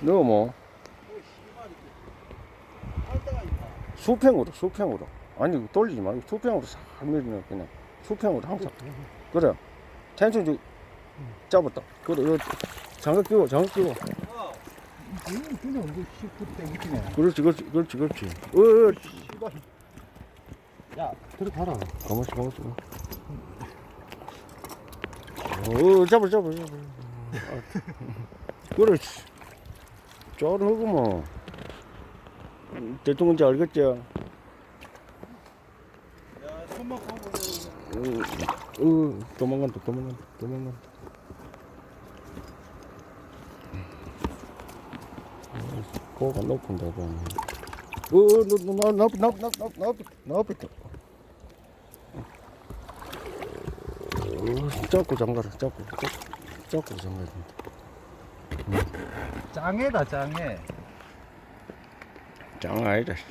너 뭐? 수평으로, 수평으로. 아니, 돌리지 말고 수평으로 싹 밀면 그냥. 수평으로 항상. 그래. 텐션 좀 잡았다. 그래, 이거 장갑 끼워, 장갑 그냥 시프 땡기네. 그렇지, 그렇지, 그렇지, 그렇지. 어, 어. 야, 들어가라. 가만있어, 가만있어. 어, 잡아, 잡아, 잡아. 아, 그렇지. 대통령인지 알겠지? 야, 손만 가고 어, 어, 도망간다, 도망간다, 도망간다. 어, 고가 높은데, 봐. 어, 나, 나, 나, 나, 나, 나, 나. 어, 잡고 잠가라, 잡고, 잡고, 잡고 잠가야 된다. 짱해다, 짱해. 짱 아니다. 씨.